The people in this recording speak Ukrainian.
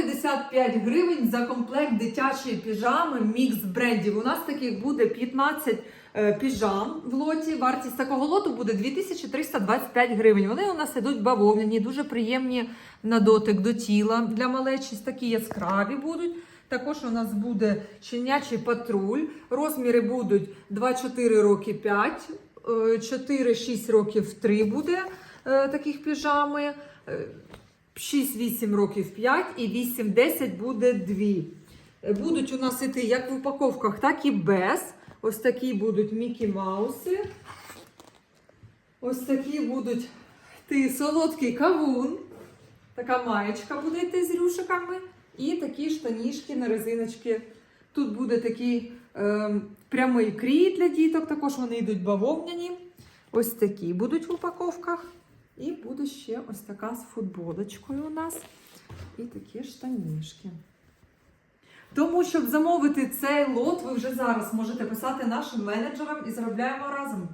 155 гривень за комплект дитячої піжами мікс брендів. У нас таких буде 15 е, піжам в лоті. Вартість такого лоту буде 2325 гривень. Вони у нас ідуть бавовняні, дуже приємні на дотик до тіла для малечі. Такі яскраві будуть. Також у нас буде щенячий патруль. Розміри будуть 2-4 роки 5, 4-6 років 3 буде е, таких піжами. Е, 6-8 років 5 і 8-10 буде 2. Е, Будуть у нас іти як в упаковках, так і без. Ось такі будуть Мікі Мауси. Ось такі будуть йти солодкий кавун. Така маєчка буде йти з рюшиками. І такі штанішки на резиночки. Тут буде такий е, прямий крій для діток, також вони йдуть бавовняні. Ось такі будуть в упаковках. І буде ще ось така з футболочкою у нас. І такі штанішки. Тому, щоб замовити цей лот, ви вже зараз можете писати нашим менеджерам і заробляємо разом.